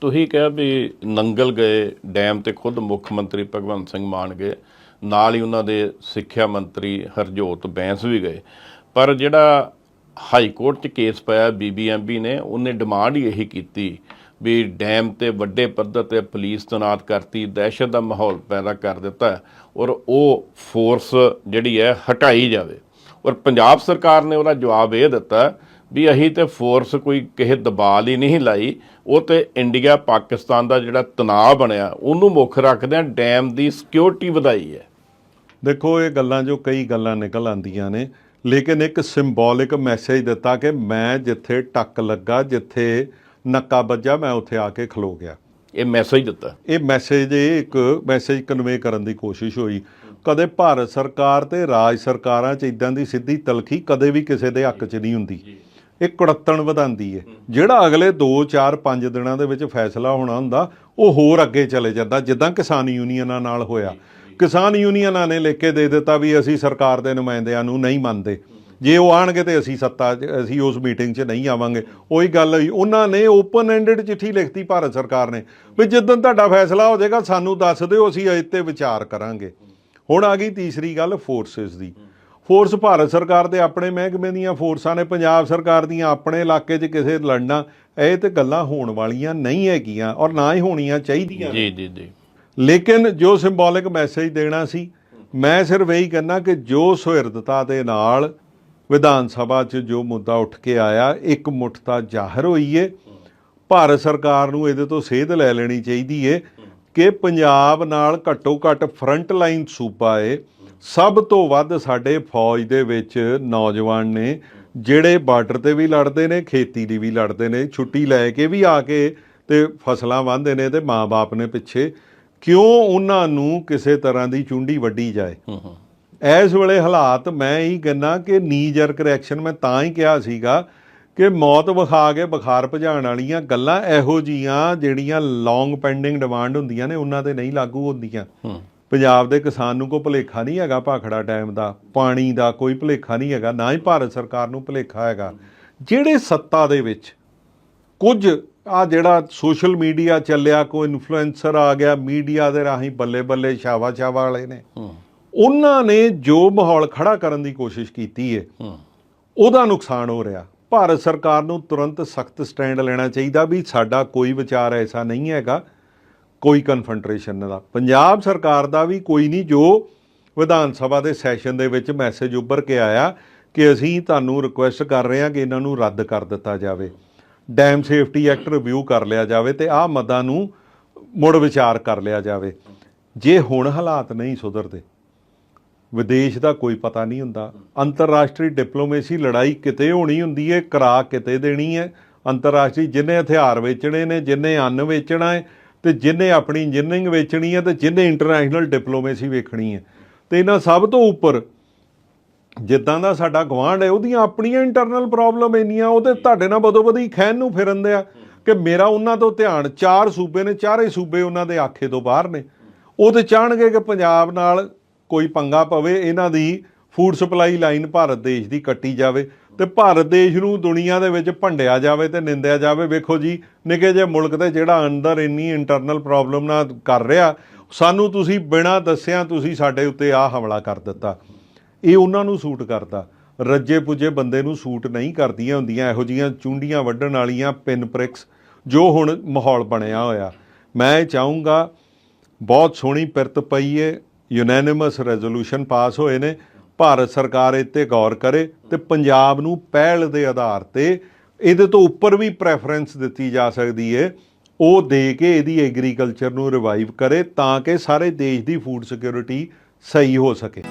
ਤੁਸੀਂ ਕਿਹਾ ਵੀ ਨੰਗਲ ਗਏ, ਡੈਮ ਤੇ ਖੁਦ ਮੁੱਖ ਮੰਤਰੀ ਭਗਵੰਤ ਸਿੰਘ ਮਾਨ ਗਏ, ਨਾਲ ਹੀ ਉਹਨਾਂ ਦੇ ਸਿੱਖਿਆ ਮੰਤਰੀ ਹਰਜੋਤ ਬੈਂਸ ਵੀ ਗਏ। ਪਰ ਜਿਹੜਾ ਹਾਈ ਕੋਰਟ 'ਚ ਕੇਸ ਪਾਇਆ ਬੀਬੀਐਮਬੀ ਨੇ, ਉਹਨੇ ਡਿਮਾਂਡ ਹੀ ਇਹੀ ਕੀਤੀ ਵੀ ਡੈਮ ਤੇ ਵੱਡੇ ਪੱਧਰ ਤੇ ਪੁਲਿਸ ਤੈਨਾਤ ਕਰਤੀ, ਦਹਿਸ਼ਤ ਦਾ ਮਾਹੌਲ ਪੈਦਾ ਕਰ ਦਿੱਤਾ ਔਰ ਉਹ ਫੋਰਸ ਜਿਹੜੀ ਹੈ ਹਟਾਈ ਜਾਵੇ। ਔਰ ਪੰਜਾਬ ਸਰਕਾਰ ਨੇ ਉਹਦਾ ਜਵਾਬ ਇਹ ਦਿੱਤਾ ਵੀ ਅਸੀਂ ਤੇ ਫੋਰਸ ਕੋਈ ਕਿਸੇ ਦਬਾਅ ਲਈ ਨਹੀਂ ਲਾਈ। ਉਹ ਤੇ ਇੰਡੀਆ ਪਾਕਿਸਤਾਨ ਦਾ ਜਿਹੜਾ ਤਣਾਅ ਬਣਿਆ ਉਹਨੂੰ ਮੁੱਖ ਰੱਖਦਿਆਂ ਡੈਮ ਦੀ ਸਿਕਿਉਰਿਟੀ ਵਧਾਈ ਹੈ। ਦੇਖੋ ਇਹ ਗੱਲਾਂ ਜੋ ਕਈ ਗੱਲਾਂ ਨਿਕਲ ਆਂਦੀਆਂ ਨੇ ਲੇਕਿਨ ਇੱਕ ਸਿੰਬੋਲਿਕ ਮੈਸੇਜ ਦਿੱਤਾ ਕਿ ਮੈਂ ਜਿੱਥੇ ਟੱਕ ਲੱਗਾ ਜਿੱਥੇ ਨੱਕਾ ਵੱਜਾ ਮੈਂ ਉੱਥੇ ਆ ਕੇ ਖਲੋ ਗਿਆ। ਇਹ ਮੈਸੇਜ ਦਿੱਤਾ। ਇਹ ਮੈਸੇਜ ਇਹ ਇੱਕ ਮੈਸੇਜ ਕਨਵੇ ਕਰਨ ਦੀ ਕੋਸ਼ਿਸ਼ ਹੋਈ। ਕਦੇ ਭਾਰਤ ਸਰਕਾਰ ਤੇ ਰਾਜ ਸਰਕਾਰਾਂ 'ਚ ਇਦਾਂ ਦੀ ਸਿੱਧੀ ਤਲਖੀ ਕਦੇ ਵੀ ਕਿਸੇ ਦੇ ਹੱਕ 'ਚ ਨਹੀਂ ਹੁੰਦੀ। ਇਹ ਕੁੜੱਤਣ ਵਧਾਉਂਦੀ ਹੈ ਜਿਹੜਾ ਅਗਲੇ 2 4 5 ਦਿਨਾਂ ਦੇ ਵਿੱਚ ਫੈਸਲਾ ਹੋਣਾ ਹੁੰਦਾ, ਉਹ ਹੋਰ ਅੱਗੇ ਚਲੇ ਜਾਂਦਾ, ਜਿੱਦਾਂ ਕਿਸਾਨ ਯੂਨੀਅਨਾਂ ਨਾਲ ਹੋਇਆ। ਕਿਸਾਨ ਯੂਨੀਅਨਾਂ ਨੇ ਲਿਖ ਕੇ ਦੇ ਦਿੱਤਾ ਵੀ ਅਸੀਂ ਸਰਕਾਰ ਦੇ ਨੁਮਾਇੰਦਿਆਂ ਨੂੰ ਨਹੀਂ ਮੰਨਦੇ। ਜੇ ਉਹ ਆਣਗੇ ਤੇ ਅਸੀਂ ਸੱਤਾ 'ਚ- ਅਸੀਂ ਉਸ ਮੀਟਿੰਗ 'ਚ ਨਹੀਂ ਆਵਾਂਗੇ। ਉਹੀ ਗੱਲ ਹੋਈ। ਉਹਨਾਂ ਨੇ ਓਪਨ ਐਂਡਡ ਚਿੱਠੀ ਲਿਖਤੀ ਭਾਰਤ ਸਰਕਾਰ ਨੇ ਵੀ ਜਦੋਂ ਤੁਹਾਡਾ ਫੈਸਲਾ ਹੋ ਜਾਏਗਾ, ਸਾਨੂੰ ਦੱਸ ਦਿਓ, ਅਸੀਂ ਇਹ ਤੇ ਵਿਚਾਰ ਕਰਾਂਗੇ। ਹੁਣ ਆ ਗਈ ਤੀਸਰੀ ਗੱਲ ਫੋਰਸਸ ਦੀ। ਫੋਰਸ ਭਾਰਤ ਸਰਕਾਰ ਦੇ ਆਪਣੇ ਮਹਿਕਮੇ ਦੀਆਂ ਫੋਰਸਾਂ ਨੇ ਪੰਜਾਬ ਸਰਕਾਰ ਦੀਆਂ ਆਪਣੇ ਇਲਾਕੇ 'ਚ ਕਿਸੇ ਲੜਨਾ ਇਹ ਤੇ ਗੱਲਾਂ ਹੋਣ ਵਾਲੀਆਂ ਨਹੀਂ ਹੈਗੀਆਂ ਔਰ ਨਾ ਹੀ ਹੋਣੀਆਂ ਚਾਹੀਦੀਆਂ। ਜੀ ਜੀ ਜੀ। ਲੇਕਿਨ ਜੋ ਸਿੰਬੋਲਿਕ ਮੈਸੇਜ ਦੇਣਾ ਸੀ ਮੈਂ ਸਿਰਫ ਇਹੀ ਕਹਿਣਾ ਕਿ ਜੋ ਸੁਹਿਰਦਤਾ ਦੇ ਨਾਲ ਵਿਧਾਨ ਸਭਾ 'ਚ ਜੋ ਮੁੱਦਾ ਉੱਠ ਕੇ ਆਇਆ ਇੱਕ ਮੁੱਠਤਾ ਜ਼ਾਹਰ ਹੋਈ ਏ। ਭਾਰਤ ਸਰਕਾਰ ਨੂੰ ਇਹਦੇ ਤੋਂ ਸੇਧ ਲੈ ਲੈਣੀ ਚਾਹੀਦੀ ਏ ਕਿ ਪੰਜਾਬ ਨਾਲ ਘੱਟੋ ਘੱਟ ਫਰੰਟ ਲਾਈਨ ਸੂਬਾ ਏ। ਸਭ ਤੋਂ ਵੱਧ ਸਾਡੇ ਫੌਜ ਦੇ ਵਿੱਚ ਨੌਜਵਾਨ ਨੇ ਜਿਹੜੇ ਬਾਰਡਰ ਤੇ ਵੀ ਲੜਦੇ ਨੇ ਖੇਤੀ ਲਈ ਵੀ ਲੜਦੇ ਨੇ ਛੁੱਟੀ ਲੈ ਕੇ ਵੀ ਆ ਕੇ ਤੇ ਫਸਲਾਂ ਵਾਹੁੰਦੇ ਨੇ ਤੇ ਮਾਂ-ਬਾਪ ਨੇ ਪਿੱਛੇ ਕਿਉਂ ਉਹਨਾਂ ਨੂੰ ਕਿਸੇ ਤਰ੍ਹਾਂ ਦੀ ਚੁੰਡੀ ਵੱਢੀ ਜਾਏ? ਇਸ ਵੇਲੇ ਹਾਲਾਤ ਮੈਂ ਹੀ ਕਹਿੰਦਾ ਕਿ ਨੀ ਜਰਕ ਰਿਐਕਸ਼ਨ ਮੈਂ ਤਾਂ ਹੀ ਕਿਹਾ ਸੀਗਾ ਕਿ ਮੌਤ ਵਿਖਾ ਕੇ ਬੁਖਾਰ ਭਜਾਉਣ ਵਾਲੀਆਂ ਗੱਲਾਂ ਇਹੋ ਜੀਆਂ ਜਿਹੜੀਆਂ ਲੌਂਗ ਪੈਂਡਿੰਗ ਡਿਮਾਂਡ ਹੁੰਦੀਆਂ ਨੇ ਉਹਨਾਂ ਤੇ ਨਹੀਂ ਲਾਗੂ ਹੁੰਦੀਆਂ। ਪੰਜਾਬ ਦੇ ਕਿਸਾਨ ਨੂੰ ਕੋਈ ਭੁਲੇਖਾ ਨਹੀਂ ਹੈਗਾ ਭਾਖੜਾ ਡੈਮ ਦਾ ਪਾਣੀ ਦਾ ਕੋਈ ਭੁਲੇਖਾ ਨਹੀਂ ਹੈਗਾ ਨਾ ਹੀ ਭਾਰਤ ਸਰਕਾਰ ਨੂੰ ਭੁਲੇਖਾ ਹੈਗਾ। ਜਿਹੜੇ ਸੱਤਾ ਦੇ ਵਿੱਚ ਕੁਝ ਆ ਜਿਹੜਾ ਸੋਸ਼ਲ ਮੀਡੀਆ ਚੱਲਿਆ ਕੋਈ ਇਨਫਲੂਐਂਸਰ ਆ ਗਿਆ ਮੀਡੀਆ ਦੇ ਰਾਹੀਂ ਬੱਲੇ ਬੱਲੇ ਛਾਵਾ ਛਾਵਾ ਵਾਲੇ ਨੇ ਉਹਨਾਂ ਨੇ ਜੋ ਮਾਹੌਲ ਖੜਾ ਕਰਨ ਦੀ ਕੋਸ਼ਿਸ਼ ਕੀਤੀ ਹੂੰ। ਉਹਦਾ ਨੁਕਸਾਨ ਹੋ ਰਿਹਾ। ਭਾਰਤ ਸਰਕਾਰ ਨੂੰ ਤੁਰੰਤ ਸਖਤ ਸਟੈਂਡ ਲੈਣਾ ਚਾਹੀਦਾ ਵੀ ਸਾਡਾ ਕੋਈ ਵਿਚਾਰ ਐਸਾ ਨਹੀਂ ਹੈਗਾ ਕੋਈ ਕਨਫਰੰਟ੍ਰੇਸ਼ਨ ਦਾ। ਪੰਜਾਬ ਸਰਕਾਰ ਦਾ ਵੀ ਕੋਈ ਨਹੀਂ, ਜੋ ਵਿਧਾਨ ਸਭਾ ਦੇ ਸੈਸ਼ਨ ਦੇ ਵਿੱਚ ਮੈਸੇਜ ਉੱਭਰ ਕੇ ਆਇਆ ਕਿ ਅਸੀਂ ਤੁਹਾਨੂੰ ਰਿਕੁਐਸਟ ਕਰ ਰਹੇ ਹਾਂ ਕਿ ਇਹਨਾਂ ਨੂੰ ਰੱਦ ਕਰ ਦਿੱਤਾ ਜਾਵੇ। ਡੈਮ ਸੇਫਟੀ ਐਕਟ ਰਿਵਿਊ ਕਰ ਲਿਆ ਜਾਵੇ ਤੇ ਆਹ ਮਦਾਂ ਨੂੰ ਮੁੜ ਵਿਚਾਰ ਕਰ ਲਿਆ ਜਾਵੇ। ਜੇ ਹੁਣ ਹਾਲਾਤ ਨਹੀਂ ਸੁਧਰਦੇ, ਵਿਦੇਸ਼ ਦਾ ਕੋਈ ਪਤਾ ਨਹੀਂ ਹੁੰਦਾ। ਅੰਤਰਰਾਸ਼ਟਰੀ ਡਿਪਲੋਮੇਸੀ ਲੜਾਈ ਕਿਤੇ ਹੋਣੀ ਹੁੰਦੀ ਹੈ, ਕਰਾ ਕਿਤੇ ਦੇਣੀ ਹੈ। ਅੰਤਰਰਾਸ਼ਟਰੀ ਜਿੰਨੇ ਹਥਿਆਰ ਵੇਚਣੇ ਨੇ, ਜਿੰਨੇ ਅੰਨ ਵੇਚਣਾ ਹੈ ਤੇ ਜਿੰਨੇ ਆਪਣੀ ਇੰਜੀਨੀਅਰਿੰਗ ਵੇਚਣੀ ਹੈ ਤੇ ਜਿੰਨੇ ਇੰਟਰਨੈਸ਼ਨਲ ਡਿਪਲੋਮੇਸੀ ਵੇਖਣੀ ਹੈ ਤੇ ਇਹਨਾਂ ਸਭ ਤੋਂ ਉੱਪਰ ਜਿੱਦਾਂ ਦਾ ਸਾਡਾ ਗਵਾਂਢ ਹੈ, ਉਹਦੀਆਂ ਆਪਣੀਆਂ ਇੰਟਰਨਲ ਪ੍ਰੋਬਲਮ ਇੰਨੀਆਂ ਉਹ ਤੇ ਤੁਹਾਡੇ ਨਾਲ ਬਦੋ ਬਦੀ ਖੈਨ ਨੂੰ ਫਿਰਨ ਦੇ ਆ ਕਿ ਮੇਰਾ ਉਹਨਾਂ ਤੋਂ ਧਿਆਨ, ਚਾਰ ਸੂਬੇ ਨੇ, ਚਾਰੇ ਸੂਬੇ ਉਹਨਾਂ ਦੇ ਆਖੇ ਤੋਂ ਬਾਹਰ ਨੇ। ਉਹ ਤੇ ਚਾਹਣਗੇ ਕਿ ਪੰਜਾਬ ਨਾਲ ਕੋਈ ਪੰਗਾ ਪਵੇ, ਇਹਨਾਂ ਦੀ ਫੂਡ ਸਪਲਾਈ ਲਾਈਨ ਭਾਰਤ ਦੇਸ਼ ਦੀ ਕੱਟੀ ਜਾਵੇ। ਤੇ ਭਾਰਤ ਦੇਸ਼ ਨੂੰ ਦੁਨੀਆ ਦੇ ਵਿੱਚ ਭੰਡਿਆ ਜਾਵੇ ਤੇ ਨਿੰਦਿਆ ਜਾਵੇ, ਵੇਖੋ ਜੀ, ਨਿੱਕੇ ਜਿਹੇ ਮੁਲਕ ਤੇ ਜਿਹੜਾ ਅੰਦਰ ਇੰਨੀ ਇੰਟਰਨਲ ਪ੍ਰੋਬਲਮ ਨਾਲ ਕਰ ਰਿਹਾ, ਸਾਨੂੰ ਤੁਸੀਂ ਬਿਨਾਂ ਦੱਸਿਆਂ ਤੁਸੀਂ ਸਾਡੇ ਉੱਤੇ ਆਹ ਹਮਲਾ ਕਰ ਦਿੱਤਾ। ਇਹ ਉਹਨਾਂ ਨੂੰ ਸੂਟ ਕਰਦਾ ਰੱਜੇ ਪੁੱਜੇ ਬੰਦੇ ਨੂੰ ਸੂਟ ਨਹੀਂ ਕਰਦੀਆਂ ਹੁੰਦੀਆਂ, ਇਹੋ ਜੀਆਂ ਚੁੰਡੀਆਂ ਵੱਢਣ ਵਾਲੀਆਂ ਪਿਨ ਪ੍ਰਿਕਸ ਜੋ ਹੁਣ ਮਾਹੌਲ ਬਣਿਆ ਹੋਇਆ। ਮੈਂ ਇਹ ਚਾਹੂੰਗਾ, ਬਹੁਤ ਸੋਹਣੀ ਪਿਰਤ ਪਈ ਏ ਯੂਨੈਨਿਮਸ ਰੈਜ਼ੋਲੂਸ਼ਨ ਪਾਸ ਹੋਏ ਨੇ। ਭਾਰਤ ਸਰਕਾਰ ਇਹ 'ਤੇ ਗੌਰ ਕਰੇ ਤੇ ਪੰਜਾਬ ਨੂੰ ਪਹਿਲ ਦੇ ਆਧਾਰ ਤੇ ਇਹਦੇ ਤੋਂ ਉੱਪਰ ਵੀ ਪ੍ਰੈਫਰੈਂਸ ਦਿੱਤੀ ਜਾ ਸਕਦੀ ਹੈ ਉਹ ਦੇ ਕੇ ਇਹਦੀ ਐਗਰੀਕਲਚਰ ਨੂੰ ਰਿਵਾਈਵ ਕਰੇ ਤਾਂ ਕਿ ਸਾਰੇ ਦੇਸ਼ ਦੀ ਫੂਡ ਸਿਕਿਉਰਿਟੀ ਸਹੀ ਹੋ ਸਕੇ।